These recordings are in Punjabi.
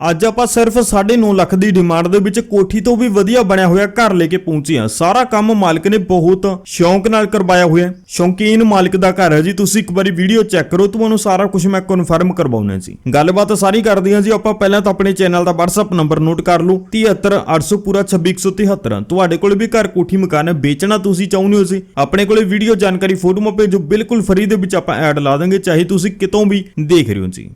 ਅੱਜ ਆਪਾਂ ਸਿਰਫ 9.5 ਲੱਖ ਦੀ ਡਿਮਾਂਡ ਦੇ ਵਿੱਚ ਕੋਠੀ ਤੋਂ ਵੀ ਵਧੀਆ ਬਣਿਆ ਹੋਇਆ ਘਰ ਲੈ ਕੇ ਪਹੁੰਚੇ ਹਾਂ। ਸਾਰਾ ਕੰਮ ਮਾਲਕ ਨੇ ਬਹੁਤ ਸ਼ੌਂਕ ਨਾਲ ਕਰਵਾਇਆ ਹੋਇਆ ਹੈ। ਸ਼ੌਂਕੀਨ ਮਾਲਕ ਦਾ ਘਰ ਹੈ ਜੀ। ਤੁਸੀਂ ਇੱਕ ਵਾਰੀ ਵੀਡੀਓ ਚੈੱਕ ਕਰੋ, ਤੁਹਾਨੂੰ ਸਾਰਾ ਕੁਝ ਮੈਂ ਕਨਫਰਮ ਕਰਵਾਉਣਾ ਜੀ। ਗੱਲਬਾਤ ਸਾਰੀ ਕਰਦੇ ਹਾਂ ਜੀ। ਆਪਾਂ ਪਹਿਲਾਂ ਤਾਂ ਆਪਣੇ ਚੈਨਲ ਦਾ WhatsApp ਨੰਬਰ ਨੋਟ ਕਰ ਲਓ। 73800 ਪੂਰਾ 26173 ਤੁਹਾਡੇ ਕੋਲ ਵੀ ਘਰ ਕੋਠੀ ਮਕਾਨ ਹੈ। ਵੇਚਣਾ ਤੁਸੀਂ ਚਾਹੁੰਦੇ ਹੋ ਜੀ? ਆਪਣੇ ਕੋਲੇ ਵੀਡੀਓ ਜਾਣਕਾਰੀ ਫੋਟੋਆਂ ਭੇਜੋ। ਬਿਲਕੁਲ ਫਰੀ ਦੇ ਵਿੱਚ ਆਪਾਂ ਐਡ ਲਾ ਦਾਂਗੇ, ਚਾਹੇ ਤੁਸੀਂ ਕਿਤੋਂ ਵੀ ਦੇਖ ਰਹੇ ਹੋ ਜੀ।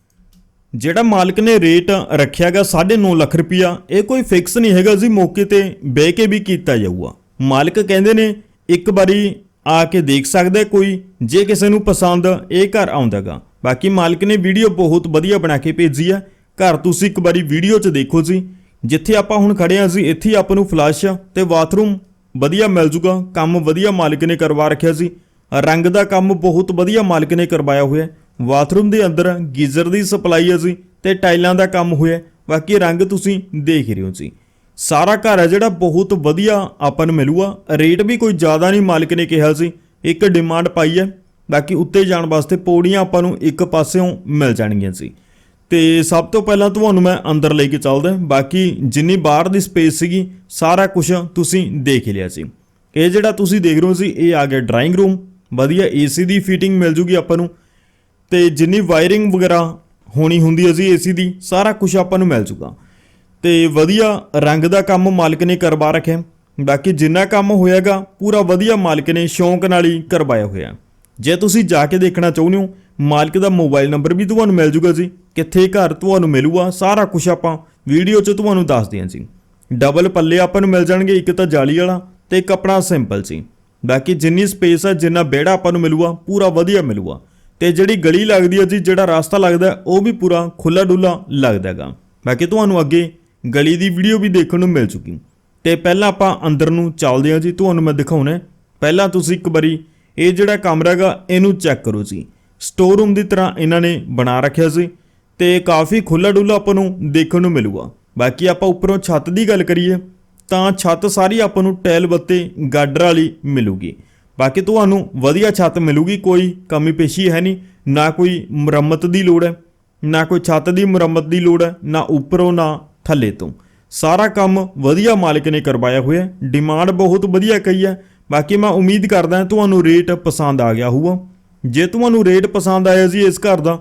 ਜਿਹੜਾ ਮਾਲਕ ਨੇ ਰੇਟ ਰੱਖਿਆਗਾ 9.5 ਲੱਖ ਰੁਪਿਆ ਇਹ ਕੋਈ ਫਿਕਸ ਨਹੀਂ ਹੈਗਾ ਜੀ, ਮੌਕੇ ਤੇ ਬਹਿ ਕੇ ਵੀ ਕੀਤਾ ਜਾਊਗਾ। ਮਾਲਕ ਕਹਿੰਦੇ ਨੇ, ਇੱਕ ਵਾਰੀ ਆ ਕੇ ਦੇਖ ਸਕਦਾ ਕੋਈ, ਜੇ ਕਿਸੇ ਨੂੰ ਪਸੰਦ ਇਹ ਘਰ ਆਉਂਦਾਗਾ ਬਾਕੀ ਮਾਲਕ ਨੇ ਵੀਡੀਓ ਬਹੁਤ ਵਧੀਆ ਬਣਾ ਕੇ ਭੇਜੀ ਆ। ਘਰ ਤੁਸੀਂ ਇੱਕ ਵਾਰੀ ਵੀਡੀਓ 'ਚ ਦੇਖੋ ਜੀ। ਜਿੱਥੇ ਆਪਾਂ ਹੁਣ ਖੜੇ ਆ ਜੀ, ਇੱਥੇ ਹੀ ਆਪਾਂ ਨੂੰ ਫਲੱਸ਼ ਤੇ ਬਾਥਰੂਮ ਵਧੀਆ ਮਿਲ ਜੂਗਾ। ਕੰਮ ਵਧੀਆ ਮਾਲਕ ਨੇ ਕਰਵਾ ਰੱਖਿਆ ਸੀ ਰੰਗ ਦਾ ਕੰਮ ਬਹੁਤ ਵਧੀਆ ਮਾਲਕ ਨੇ ਕਰਵਾਇਆ ਹੋਇਆ। ਬਾਥਰੂਮ ਦੇ ਅੰਦਰ ਗੀਜ਼ਰ ਦੀ ਸਪਲਾਈ ਹੈ ਜੀ ਤੇ ਟਾਈਲਾਂ ਦਾ ਕੰਮ ਹੋਇਆ। ਬਾਕੀ ਰੰਗ ਤੁਸੀਂ ਦੇਖ ਹੀ ਰਹੇ ਹੋ ਜੀ। ਸਾਰਾ ਘਰ ਹੈ ਜਿਹੜਾ ਬਹੁਤ ਵਧੀਆ ਆਪਾਂ ਨੂੰ ਮਿਲੂਗਾ। ਰੇਟ ਵੀ ਕੋਈ ਜ਼ਿਆਦਾ ਨਹੀਂ ਮਾਲਕ ਨੇ ਕਿਹਾ ਸੀ। ਇੱਕ ਡਿਮਾਂਡ ਪਾਈ ਹੈ ਬਾਕੀ ਉੱਤੇ ਜਾਣ ਵਾਸਤੇ ਪੌੜੀਆਂ ਆਪਾਂ ਨੂੰ ਇੱਕ ਪਾਸਿਓਂ ਮਿਲ ਜਾਣਗੀਆਂ ਸੀ ਤੇ ਸਭ ਤੋਂ ਪਹਿਲਾਂ ਤੁਹਾਨੂੰ ਮੈਂ ਅੰਦਰ ਲੈ ਕੇ ਚੱਲਦਾ। ਬਾਕੀ ਜਿੰਨੀ ਬਾਹਰ ਦੀ ਸਪੇਸ ਸੀਗੀ, ਸਾਰਾ ਕੁਝ ਤੁਸੀਂ ਦੇਖ ਹੀ ਲਿਆ ਸੀ। ਇਹ ਜਿਹੜਾ ਤੁਸੀਂ ਦੇਖ ਰਹੇ ਹੋ ਸੀ ਇਹ ਆ ਗਿਆ ਡਰਾਇੰਗ ਰੂਮ ਵਧੀਆ ਏਸੀ ਦੀ ਫਿਟਿੰਗ ਮਿਲ ਜੂਗੀ ਆਪਾਂ ਨੂੰ। ਤੇ ਜਿੰਨੀ ਵਾਇਰਿੰਗ ਵਗੈਰਾ ਹੋਣੀ ਹੁੰਦੀ ਹੈ ਜੀ ਏਸੀ ਦੀ, ਸਾਰਾ ਕੁਝ ਆਪਾਂ ਨੂੰ ਮਿਲ ਜੂਗਾ ਤੇ ਵਧੀਆ ਰੰਗ ਦਾ ਕੰਮ ਮਾਲਕ ਨੇ ਕਰਵਾ ਰੱਖਿਆ। ਬਾਕੀ ਜਿੰਨਾ ਕੰਮ ਹੋਇਆਗਾ, ਪੂਰਾ ਵਧੀਆ ਮਾਲਕ ਨੇ ਸ਼ੌਂਕ ਨਾਲ ਹੀ ਕਰਵਾਇਆ ਹੋਇਆ। ਜੇ ਤੁਸੀਂ ਜਾ ਕੇ ਦੇਖਣਾ ਚਾਹੁੰਦੇ ਹੋ, ਮਾਲਕ ਦਾ ਮੋਬਾਈਲ ਨੰਬਰ ਵੀ ਤੁਹਾਨੂੰ ਮਿਲ ਜੂਗਾ ਜੀ। ਕਿੱਥੇ ਘਰ ਤੁਹਾਨੂੰ ਮਿਲੂਗਾ, ਸਾਰਾ ਕੁਝ ਆਪਾਂ ਵੀਡੀਓ 'ਚ ਤੁਹਾਨੂੰ ਦੱਸਦੇ ਹਾਂ ਜੀ। ਡਬਲ ਪੱਲੇ ਆਪਾਂ ਨੂੰ ਮਿਲ ਜਾਣਗੇ, ਇੱਕ ਤਾਂ ਜਾਲੀ ਵਾਲਾ ਤੇ ਇੱਕ ਆਪਣਾ ਸਿੰਪਲ ਸੀ ਬਾਕੀ ਜਿੰਨੀ ਸਪੇਸ ਹੈ ਜਿੰਨਾ ਵਿਹੜਾ ਆਪਾਂ ਨੂੰ ਮਿਲੂਗਾ, ਪੂਰਾ ਵਧੀਆ ਮਿਲੂਗਾ। ਤੇ ਜਿਹੜੀ ਗਲੀ ਲੱਗਦੀ ਹੈ ਜੀ ਜਿਹੜਾ ਰਸਤਾ ਲੱਗਦਾ ਉਹ ਵੀ ਪੂਰਾ ਖੁੱਲਾ ਡੁੱਲਾ ਲੱਗਦਾ ਹੈਗਾ। ਬਾਕੀ ਤੁਹਾਨੂੰ ਅੱਗੇ ਗਲੀ ਦੀ ਵੀਡੀਓ ਵੀ ਦੇਖਣ ਨੂੰ ਮਿਲ ਚੁੱਕੀ। ਤੇ ਪਹਿਲਾਂ ਆਪਾਂ ਅੰਦਰ ਨੂੰ ਚੱਲਦੇ ਹਾਂ ਜੀ, ਤੁਹਾਨੂੰ ਮੈਂ ਦਿਖਾਉਣਾ ਪਹਿਲਾਂ ਤੁਸੀਂ ਇੱਕ ਵਾਰੀ ਇਹ ਜਿਹੜਾ ਕਮਰਾ ਹੈਗਾ, ਇਹਨੂੰ ਚੈੱਕ ਕਰੋ ਜੀ। ਸਟੋਰ ਰੂਮ ਦੀ ਤਰ੍ਹਾਂ ਇਹਨਾਂ ਨੇ ਬਣਾ ਰੱਖਿਆ ਸੀ ਤੇ ਕਾਫੀ ਖੁੱਲਾ ਡੁੱਲਾ ਆਪਾਂ ਨੂੰ ਦੇਖਣ ਨੂੰ ਮਿਲੂਗਾ। ਬਾਕੀ ਆਪਾਂ ਉੱਪਰੋਂ ਛੱਤ ਦੀ ਗੱਲ ਕਰੀਏ, ਤਾਂ ਛੱਤ ਸਾਰੀ ਆਪਾਂ ਨੂੰ ਟੈਲ ਬੱਤੇ, ਗਾਡਰ ਵਾਲੀ ਮਿਲੂਗੀ। ਬਾਕੀ ਤੁਹਾਨੂੰ ਵਧੀਆ ਛੱਤ ਮਿਲੂਗੀ, ਕੋਈ ਕਮੀ ਪੇਸ਼ੀ ਹੈ ਨਹੀਂ, ਨਾ ਕੋਈ ਮੁਰੰਮਤ ਦੀ ਲੋੜ ਹੈ, ਨਾ ਕੋਈ ਛੱਤ ਦੀ ਮੁਰੰਮਤ ਦੀ ਲੋੜ ਹੈ, ਨਾ ਉੱਪਰੋਂ, ਨਾ ਥੱਲੇ ਤੋਂ। ਸਾਰਾ ਕੰਮ ਵਧੀਆ ਮਾਲਕ ਨੇ ਕਰਵਾਇਆ ਹੋਇਆ, ਡਿਮਾਂਡ ਬਹੁਤ ਵਧੀਆ ਕਹੀ ਹੈ। ਬਾਕੀ ਮੈਂ ਉਮੀਦ ਕਰਦਾ ਤੁਹਾਨੂੰ ਰੇਟ ਪਸੰਦ ਆ ਗਿਆ ਹੋਊਗਾ। ਜੇ ਤੁਹਾਨੂੰ ਰੇਟ ਪਸੰਦ ਆਇਆ ਜੀ ਇਸ ਘਰ ਦਾ,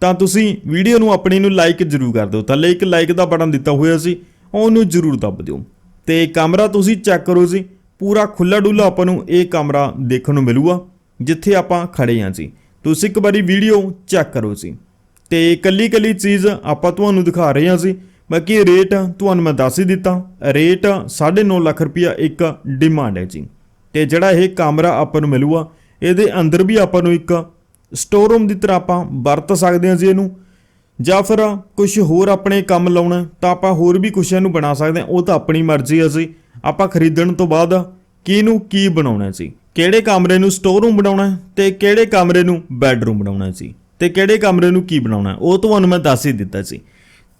ਤਾਂ ਤੁਸੀਂ ਵੀਡੀਓ ਨੂੰ ਆਪਣੀ ਨੂੰ ਲਾਈਕ ਜ਼ਰੂਰ ਕਰ ਦਿਓ। ਥੱਲੇ ਇੱਕ ਲਾਈਕ ਦਾ ਬਟਨ ਦਿੱਤਾ ਹੋਇਆ ਸੀ, ਉਹਨੂੰ ਜ਼ਰੂਰ ਦੱਬ ਦਿਓ। ਤੇ ਕਮਰਾ ਤੁਸੀਂ ਚੈੱਕ ਕਰੋ ਜੀ ਪੂਰਾ ਖੁੱਲਾ ਡੁੱਲਾ ਆਪਾਂ ਨੂੰ ਇਹ ਕਮਰਾ ਦੇਖਣ ਨੂੰ ਮਿਲੂਗਾ, ਜਿੱਥੇ ਆਪਾਂ ਖੜੇ ਹਾਂ ਜੀ। ਤੁਸੀਂ ਇੱਕ ਵਾਰੀ ਵੀਡੀਓ ਚੈੱਕ ਕਰੋ ਜੀ। ਤੇ ਕੱਲੀ ਕੱਲੀ ਚੀਜ਼ ਆਪਾਂ ਤੁਹਾਨੂੰ ਦਿਖਾ ਰਹੇ ਹਾਂ ਜੀ। ਬਾਕੀ ਰੇਟ ਤੁਹਾਨੂੰ ਮੈਂ ਦੱਸ ਹੀ ਦਿੱਤਾ। ਰੇਟ 9.5 ਲੱਖ ਰੁਪਇਆ ਇੱਕ ਡਿਮਾਂਡ ਹੈ ਜੀ। ਤੇ ਜਿਹੜਾ ਇਹ ਕਮਰਾ ਆਪਾਂ ਨੂੰ ਮਿਲੂਗਾ, ਇਹਦੇ ਅੰਦਰ ਵੀ ਆਪਾਂ ਨੂੰ ਇੱਕ ਸਟੋਰ ਰੂਮ ਦੀ ਤਰ੍ਹਾਂ ਆਪਾਂ ਵਰਤ ਸਕਦੇ ਹਾਂ ਜੀ ਇਹਨੂੰ। ਜਾਂ ਫਿਰ ਕੁਝ ਹੋਰ ਆਪਣੇ ਕੰਮ ਲਾਉਣਾ, ਤਾਂ ਆਪਾਂ ਹੋਰ ਵੀ ਕੁਝ ਇਹਨੂੰ ਬਣਾ ਸਕਦੇ ਹਾਂ। ਉਹ ਤਾਂ ਆਪਣੀ ਮਰਜ਼ੀ ਹੈ ਜੀ। ਆਪਾਂ ਖਰੀਦਣ ਤੋਂ ਬਾਅਦ ਕਿਹਨੂੰ ਕੀ ਬਣਾਉਣਾ ਜੀ? ਕਿਹੜੇ ਕਮਰੇ ਨੂੰ ਸਟੋਰ ਰੂਮ ਬਣਾਉਣਾ ਹੈ ਤੇ ਕਿਹੜੇ ਕਮਰੇ ਨੂੰ ਬੈੱਡਰੂਮ ਬਣਾਉਣਾ ਜੀ? ਤੇ ਕਿਹੜੇ ਕਮਰੇ ਨੂੰ ਕੀ ਬਣਾਉਣਾ ਉਹ ਤੁਹਾਨੂੰ ਮੈਂ ਦੱਸ ਹੀ ਦਿੱਤਾ ਸੀ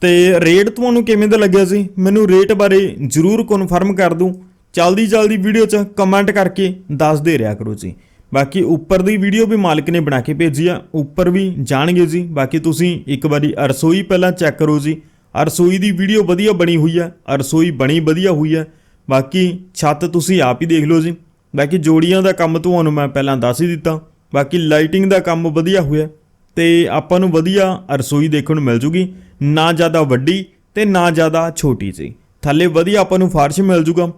ਤੇ ਰੇਟ ਤੁਹਾਨੂੰ ਕਿਵੇਂ ਦਾ ਲੱਗਿਆ ਸੀ ਮੈਨੂੰ ਰੇਟ ਬਾਰੇ ਜਰੂਰ ਕਨਫਰਮ ਕਰ ਦੂੰ ਜਲਦੀ ਜਲਦੀ ਵੀਡੀਓ 'ਚ ਕਮੈਂਟ ਕਰਕੇ ਦੱਸਦੇ ਰਿਹਾ ਕਰੋ ਜੀ। ਬਾਕੀ ਉੱਪਰ ਦੀ ਵੀਡੀਓ ਵੀ ਮਾਲਕ ਨੇ ਬਣਾ ਕੇ ਭੇਜੀ ਆ, ਉੱਪਰ ਵੀ ਜਾਣਗੇ ਜੀ। ਬਾਕੀ ਤੁਸੀਂ ਇੱਕ ਵਾਰੀ ਰਸੋਈ ਪਹਿਲਾਂ ਚੈੱਕ ਕਰੋ ਜੀ। ਰਸੋਈ ਦੀ ਵੀਡੀਓ ਵਧੀਆ ਬਣੀ ਹੋਈ ਆ ਰਸੋਈ ਬਣੀ ਵਧੀਆ ਹੋਈ ਆ। ਬਾਕੀ ਛੱਤ ਤੁਸੀਂ ਆਪ ਹੀ ਦੇਖ ਲਓ ਜੀ। ਬਾਕੀ ਜੋੜੀਆਂ ਦਾ ਕੰਮ ਤੁਹਾਨੂੰ ਮੈਂ ਪਹਿਲਾਂ ਦੱਸ ਹੀ ਦਿੱਤਾ। ਬਾਕੀ ਲਾਈਟਿੰਗ ਦਾ ਕੰਮ ਵਧੀਆ ਹੋਇਆ ਤੇ ਆਪਾਂ ਨੂੰ ਵਧੀਆ ਰਸੋਈ ਦੇਖਣ ਨੂੰ ਮਿਲ ਜੂਗੀ। ਨਾ ਜ਼ਿਆਦਾ ਵੱਡੀ ਤੇ ਨਾ ਜ਼ਿਆਦਾ ਛੋਟੀ ਜੀ। ਥੱਲੇ ਵਧੀਆ ਆਪਾਂ ਨੂੰ ਫਰਸ਼ ਮਿਲ ਜੂਗਾ।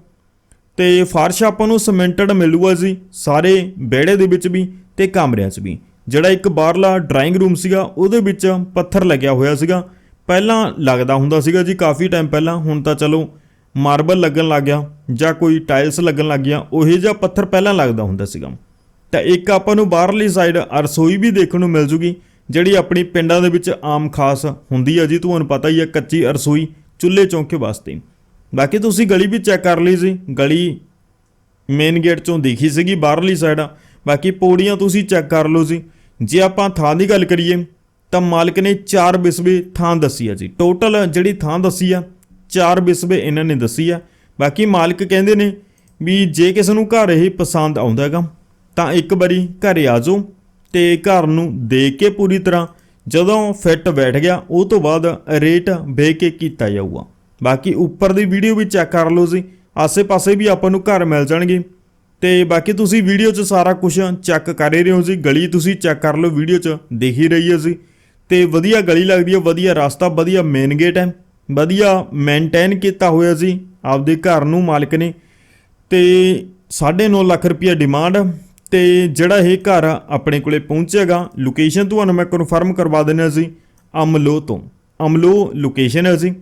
ਤੇ ਫਰਸ਼ ਆਪਾਂ ਨੂੰ ਸਿਮੈਂਟਡ ਮਿਲੂਗਾ ਜੀ, ਸਾਰੇ ਵਿਹੜੇ ਦੇ ਵਿੱਚ ਵੀ ਤੇ ਕਮਰਿਆਂ 'ਚ ਵੀ। ਜਿਹੜਾ ਇੱਕ ਬਾਹਰਲਾ ਡਰਾਇੰਗ ਰੂਮ ਸੀਗਾ, ਉਹਦੇ ਵਿੱਚ ਪੱਥਰ ਲੱਗਿਆ ਹੋਇਆ ਸੀਗਾ। ਪਹਿਲਾਂ ਲੱਗਦਾ ਹੁੰਦਾ ਸੀਗਾ ਜੀ, ਕਾਫੀ ਟਾਈਮ ਪਹਿਲਾਂ, ਹੁਣ ਤਾਂ ਚਲੋ ਮਾਰਬਲ ਲੱਗਣ ਲੱਗ ਗਿਆ ਜਾਂ ਕੋਈ ਟਾਇਲਸ ਲੱਗਣ ਲੱਗ ਗਿਆ, ਉਹੇ ਜਿਹਾ ਪੱਥਰ ਪਹਿਲਾਂ ਲੱਗਦਾ ਹੁੰਦਾ ਸੀਗਾ। ਤਾਂ ਇੱਕ ਆਪਾਂ ਨੂੰ ਬਾਹਰਲੀ ਸਾਈਡ ਰਸੋਈ ਵੀ ਦੇਖਣ ਨੂੰ ਮਿਲ ਜੂਗੀ, ਜਿਹੜੀ ਆਪਣੀ ਪਿੰਡਾਂ ਦੇ ਵਿੱਚ ਆਮ ਖਾਸ ਹੁੰਦੀ ਹੈ ਜੀ, ਤੁਹਾਨੂੰ ਪਤਾ ਹੀ ਹੈ ਕੱਚੀ ਰਸੋਈ ਚੁੱਲ੍ਹੇ ਚੌਂਕੇ ਵਾਸਤੇ। ਬਾਕੀ ਤੁਸੀਂ ਗਲੀ ਵੀ ਚੈੱਕ ਕਰ ਲਈ ਸੀ। ਗਲੀ ਮੇਨ ਗੇਟ ਚੋਂ ਦੇਖੀ ਸੀਗੀ, ਬਾਹਰਲੀ ਸਾਈਡ ਬਾਕੀ ਪੌੜੀਆਂ ਤੁਸੀਂ ਚੈੱਕ ਕਰ ਲਓ ਜੀ। ਜੇ ਆਪਾਂ ਥਾਂ ਦੀ ਗੱਲ ਕਰੀਏ, ਤਾਂ ਮਾਲਕ ਨੇ 4 ਬਿਸਵੇ ਥਾਂ ਦੱਸੀ ਆ ਜੀ। ਟੋਟਲ ਜਿਹੜੀ ਥਾਂ ਦੱਸੀ ਆ 4 ਬਿਸਵੇ ਇਹਨਾਂ ਨੇ ਦੱਸੀ ਆ। ਬਾਕੀ ਮਾਲਕ ਕਹਿੰਦੇ ਨੇ ਵੀ ਜੇ ਕਿਸੇ ਨੂੰ ਘਰ ਇਹ ਪਸੰਦ ਆਉਂਦਾ ਹੈਗਾ, ਤਾਂ ਇੱਕ ਵਾਰੀ ਘਰੇ ਆ ਜਾਓ ਤੇ ਘਰ ਨੂੰ ਦੇਖ ਕੇ ਪੂਰੀ ਤਰ੍ਹਾਂ ਜਦੋਂ ਫਿੱਟ ਬੈਠ ਗਿਆ, ਉਹ ਤੋਂ ਬਾਅਦ ਰੇਟ ਵੇ ਕੇ ਕੀਤਾ ਜਾਊਗਾ। ਬਾਕੀ ਉੱਪਰ ਦੀ ਵੀਡੀਓ ਵੀ ਚੈੱਕ ਕਰ ਲਓ ਜੀ। ਆਸੇ-ਪਾਸੇ ਵੀ ਆਪਾਂ ਨੂੰ ਘਰ ਮਿਲ ਜਾਣਗੇ। ਤੇ ਬਾਕੀ ਤੁਸੀਂ ਵੀਡੀਓ 'ਚ ਸਾਰਾ ਕੁਝ ਚੈੱਕ ਕਰ ਹੀ ਰਹੇ ਹੋ ਜੀ। ਗਲੀ ਤੁਸੀਂ ਚੈੱਕ ਕਰ ਲਓ, ਵੀਡੀਓ 'ਚ ਦਿਖ ਹੀ ਰਹੀ ਹੈ ਜੀ। ਤੇ ਵਧੀਆ ਗਲੀ ਲੱਗਦੀ ਹੈ, ਵਧੀਆ ਰਸਤਾ, ਵਧੀਆ ਮੇਨ ਗੇਟ ਹੈ। ਵਧੀਆ ਮੇਨਟੇਨ ਕੀਤਾ ਹੋਇਆ ਜੀ, ਆਪਦੇ ਘਰ ਨੂੰ ਮਾਲਕ ਨੇ। ਤੇ 9.5 ਲੱਖ ਰੁਪਈਆ ਡਿਮਾਂਡ ਤੇ ਜਿਹੜਾ ਇਹ ਘਰ ਆਪਣੇ ਕੋਲੇ ਪਹੁੰਚੇਗਾ ਲੋਕੇਸ਼ਨ ਤੁਹਾਨੂੰ ਮੈਂ ਕਨਫਰਮ ਕਰਵਾ ਦਿੰਦਾ ਜੀ, ਅਮਲੋ ਤੋਂ। ਅਮਲੋ ਲੋਕੇਸ਼ਨ ਹੈ ਜੀ।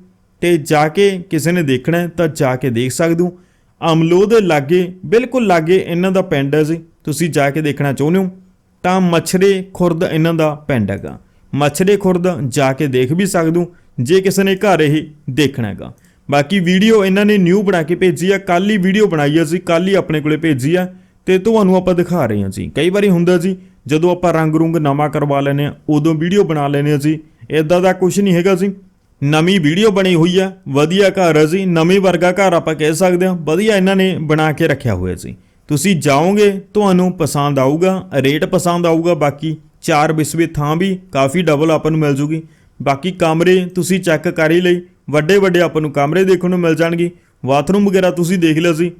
ਤੇ ਜਾ ਕੇ ਕਿਸੇ ਨੇ ਦੇਖਣਾ ਤਾਂ ਜਾ ਕੇ ਦੇਖ ਸਕਦੇ ਹੋ। ਅਮਲੋ ਦੇ ਲਾਗੇ, ਬਿਲਕੁਲ ਲਾਗੇ ਇਹਨਾਂ ਦਾ ਪਿੰਡ ਹੈ ਜੀ। ਤੁਸੀਂ ਜਾ ਕੇ ਦੇਖਣਾ ਚਾਹੁੰਦੇ ਹੋ, ਤਾਂ ਮਛਰੇ ਖੁਰਦ ਇਹਨਾਂ ਦਾ ਪਿੰਡ ਹੈਗਾ। ਮਛਰੇ ਖੁਰਦ ਜਾ ਕੇ ਦੇਖ ਵੀ ਸਕਦੇ ਹੋ, ਜੇ ਕਿਸੇ ਨੇ ਘਰ ਇਹ ਦੇਖਣਾ ਹੈਗਾ। ਬਾਕੀ ਵੀਡੀਓ ਇਹਨਾਂ ਨੇ ਨਿਊ ਬਣਾ ਕੇ ਭੇਜੀ ਆ ਕੱਲ ਹੀ ਵੀਡੀਓ ਬਣਾਈ ਆ ਸੀ ਕੱਲ ਹੀ ਆਪਣੇ ਕੋਲੇ ਭੇਜੀ ਆ, ਤੇ ਤੁਹਾਨੂੰ ਆਪਾਂ ਦਿਖਾ ਰਹੇ ਹਾਂ ਜੀ। ਕਈ ਵਾਰੀ ਹੁੰਦਾ ਜੀ, ਜਦੋਂ ਆਪਾਂ ਰੰਗ ਰੁੰਗ ਨਵਾਂ ਕਰਵਾ ਲੈਨੇ ਆ ਉਦੋਂ ਵੀਡੀਓ ਬਣਾ ਲੈਨੇ ਆ ਜੀ। ਇਦਾਂ ਦਾ ਕੁਝ ਨਹੀਂ ਹੈਗਾ ਜੀ। ਨਵੀਂ ਵੀਡੀਓ ਬਣੀ ਹੋਈ ਆ ਵਧੀਆ ਘਰ ਹੈ ਜੀ, ਨਵੇਂ ਵਰਗਾ ਘਰ ਆਪਾਂ ਕਹਿ ਸਕਦੇ ਹਾਂ, ਵਧੀਆ ਇਹਨਾਂ ਨੇ ਬਣਾ ਕੇ ਰੱਖਿਆ ਹੋਇਆ ਸੀ ਤੁਸੀਂ ਜਾਓਗੇ, ਤੁਹਾਨੂੰ ਪਸੰਦ ਆਊਗਾ, ਰੇਟ ਪਸੰਦ ਆਊਗਾ, ਬਾਕੀ ਚਾਰ ਬਿਸਵੇ ਥਾਂ ਵੀ ਕਾਫੀ ਡਬਲ ਆਪਾਂ ਨੂੰ ਮਿਲ ਜੂਗੀ। ਬਾਕੀ ਕਮਰੇ ਤੁਸੀਂ ਚੈੱਕ ਕਰ ਹੀ ਲਈ, ਵੱਡੇ ਵੱਡੇ ਆਪਾਂ ਨੂੰ ਕਮਰੇ ਦੇਖਣ ਨੂੰ ਮਿਲ ਜਾਣਗੇ। ਬਾਥਰੂਮ ਵਗੈਰਾ ਤੁਸੀਂ ਦੇਖ ਲਿਆ ਸੀ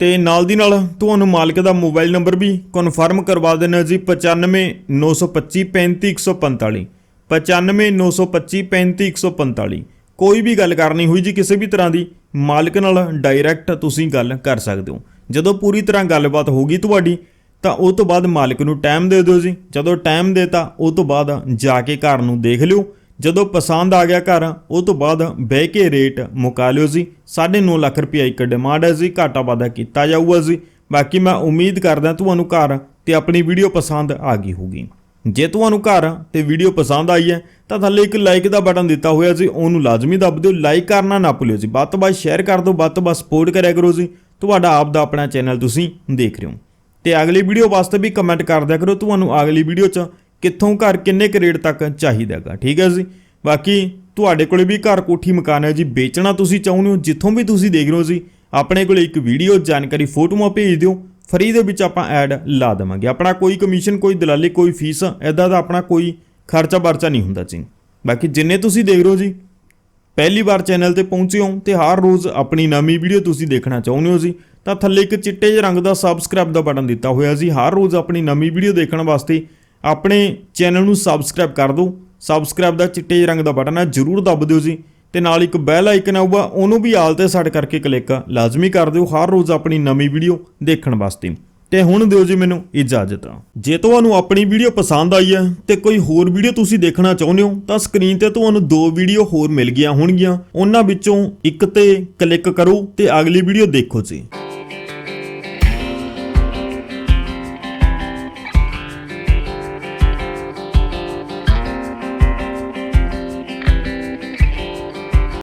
ਤੇ ਨਾਲ ਦੀ ਨਾਲ ਤੁਹਾਨੂੰ ਮਾਲਕ ਦਾ ਮੋਬਾਈਲ ਨੰਬਰ ਵੀ ਕਨਫਰਮ ਕਰਵਾ ਦੇਣਾ ਜੀ 9592535145 9592535145 ਕੋਈ ਵੀ ਗੱਲ ਕਰਨੀ ਹੋਈ ਜੀ ਕਿਸੇ ਵੀ ਤਰ੍ਹਾਂ ਦੀ, ਮਾਲਕ ਨਾਲ ਡਾਇਰੈਕਟ ਤੁਸੀਂ ਗੱਲ ਕਰ ਸਕਦੇ ਹੋ। ਜਦੋਂ ਪੂਰੀ ਤਰ੍ਹਾਂ ਗੱਲਬਾਤ ਹੋਗੀ ਤੁਹਾਡੀ, ਤਾਂ ਉਹ ਤੋਂ ਬਾਅਦ ਮਾਲਕ ਨੂੰ ਟਾਈਮ ਦੇ ਦਿਓ ਜੀ। ਜਦੋਂ ਟਾਈਮ ਦੇਤਾ, ਉਹ ਤੋਂ ਬਾਅਦ ਜਾ ਕੇ ਘਰ ਨੂੰ ਦੇਖ ਲਿਓ। ਜਦੋਂ ਪਸੰਦ ਆ ਗਿਆ ਘਰ, ਉਹ ਤੋਂ ਬਾਅਦ ਬਹਿ ਕੇ ਰੇਟ ਮੁਕਾ ਲਿਓ ਜੀ। 9.5 ਲੱਖ ਰੁਪਏ ਇੱਕ ਡਿਮਾਂਡ ਹੈ ਜੀ, ਘਾਟਾ ਵਾਧਾ ਕੀਤਾ ਜਾਊਗਾ ਜੀ। ਬਾਕੀ ਮੈਂ ਉਮੀਦ ਕਰਦਾ ਤੁਹਾਨੂੰ ਘਰ ਤੇ ਆਪਣੀ ਵੀਡੀਓ ਪਸੰਦ ਆ ਗਈ ਹੋਊਗੀ। ਜੇ ਤੁਹਾਨੂੰ ਘਰ ਤੇ ਵੀਡੀਓ ਪਸੰਦ ਆਈ ਹੈ, ਤਾਂ ਥੱਲੇ ਇੱਕ ਲਾਈਕ ਦਾ ਬਟਨ ਦਿੱਤਾ ਹੋਇਆ ਜੀ ਉਹਨੂੰ ਲਾਜ਼ਮੀ ਦੱਬ ਦਿਓ ਲਾਈਕ ਕਰਨਾ ਨਾ ਭੁੱਲਿਓ ਜੀ। ਵੱਧ ਤੋਂ ਵੱਧ ਸ਼ੇਅਰ ਕਰ ਦਿਓ, ਵੱਧ ਤੋਂ ਵੱਧ ਸਪੋਰਟ ਕਰਿਆ ਕਰੋ ਜੀ। ਤੁਹਾਡਾ ਆਪ ਦਾ ਆਪਣਾ ਚੈਨਲ ਤੁਸੀਂ ਦੇਖ ਰਹੇ ਹੋ। ਤੇ ਅਗਲੀ ਵੀਡੀਓ ਵਾਸਤੇ ਵੀ ਕਮੈਂਟ ਕਰ ਦਿਆ ਕਰੋ ਤੁਹਾਨੂੰ ਅਗਲੀ ਵੀਡੀਓ 'ਚ ਕਿੱਥੋਂ ਘਰ ਕਿੰਨੇ ਕੁ ਰੇਟ ਤੱਕ ਚਾਹੀਦਾ ਹੈਗਾ, ਠੀਕ ਹੈ ਜੀ? ਬਾਕੀ ਤੁਹਾਡੇ ਕੋਲੇ ਵੀ ਘਰ ਕੋਠੀ ਮਕਾਨ ਹੈ ਜੀ, ਵੇਚਣਾ ਤੁਸੀਂ ਚਾਹੁੰਦੇ ਹੋ, ਜਿੱਥੋਂ ਵੀ ਤੁਸੀਂ ਦੇਖ ਰਹੇ ਹੋ ਜੀ, ਆਪਣੇ ਕੋਲ ਇੱਕ ਵੀਡੀਓ ਜਾਣਕਾਰੀ ਫੋਟੋਆਂ ਭੇਜ ਦਿਓ। ਫਰੀ ਦੇ ਵਿੱਚ ਆਪਾਂ ਐਡ ਲਾ ਦੇਵਾਂਗੇ। ਆਪਣਾ ਕੋਈ ਕਮਿਸ਼ਨ ਕੋਈ ਦਲਾਲੀ, ਕੋਈ ਫੀਸ ਐਦਾਂ ਦਾ ਆਪਣਾ ਕੋਈ ਖਰਚਾ ਵਰਚਾ ਨਹੀਂ ਹੁੰਦਾ ਜੀ। ਬਾਕੀ ਜਿੰਨੇ ਤੁਸੀਂ ਦੇਖ ਰਹੇ ਹੋ ਜੀ, ਪਹਿਲੀ ਵਾਰ ਚੈਨਲ ਤੇ ਪਹੁੰਚੇ ਹੋ ਤੇ ਹਰ ਰੋਜ਼ ਆਪਣੀ ਨਵੀਂ ਵੀਡੀਓ ਤੁਸੀਂ ਦੇਖਣਾ ਚਾਹੁੰਦੇ ਹੋ ਜੀ, ਤਾਂ ਥੱਲੇ ਇੱਕ ਚਿੱਟੇ ਜਿਹੇ ਰੰਗ ਦਾ ਸਬਸਕ੍ਰਾਈਬ ਦਾ ਬਟਨ ਦਿੱਤਾ ਹੋਇਆ ਜੀ। ਹਰ ਰੋਜ਼ ਆਪਣੀ ਨਵੀਂ ਵੀਡੀਓ ਦੇਖਣ ਵਾਸਤੇ ਆਪਣੇ ਚੈਨਲ ਨੂੰ ਸਬਸਕ੍ਰਾਈਬ ਕਰ ਦਿਓ। ਸਬਸਕ੍ਰਾਈਬ ਦਾ ਚਿੱਟੇ ਜਿਹੇ ਰੰਗ ਦਾ ਬਟਨ ਹੈ, ਜਰੂਰ ਦੱਬ ਦਿਓ ਜੀ। ਤੇ ਨਾਲ ਇੱਕ ਬੈਲ ਆਈਕਨ ਆਊਗਾ, ਉਹਨੂੰ ਵੀ ਆਲ ਤੇ ਸੈੱਟ ਕਰਕੇ ਕਲਿੱਕ ਲਾਜ਼ਮੀ ਕਰ ਦਿਓ ਹਰ ਰੋਜ਼ ਆਪਣੀ ਨਵੀਂ ਵੀਡੀਓ ਦੇਖਣ ਵਾਸਤੇ। ਤੇ ਹੁਣ ਦਿਓ ਜੀ ਮੈਨੂੰ ਇਜਾਜ਼ਤ। ਜੇ ਤੁਹਾਨੂੰ ਆਪਣੀ ਵੀਡੀਓ ਪਸੰਦ ਆਈ ਹੈ ਤੇ ਕੋਈ ਹੋਰ ਵੀਡੀਓ ਤੁਸੀਂ ਦੇਖਣਾ ਚਾਹੁੰਦੇ ਹੋ, ਤਾਂ ਸਕਰੀਨ ਤੇ ਤੁਹਾਨੂੰ ਦੋ ਵੀਡੀਓ ਹੋਰ ਮਿਲ ਗਈਆਂ ਹੋਣਗੀਆਂ। ਉਹਨਾਂ ਵਿੱਚੋਂ ਇੱਕ ਤੇ ਕਲਿੱਕ ਕਰੋ ਤੇ ਅਗਲੀ ਵੀਡੀਓ ਦੇਖੋ ਜੀ।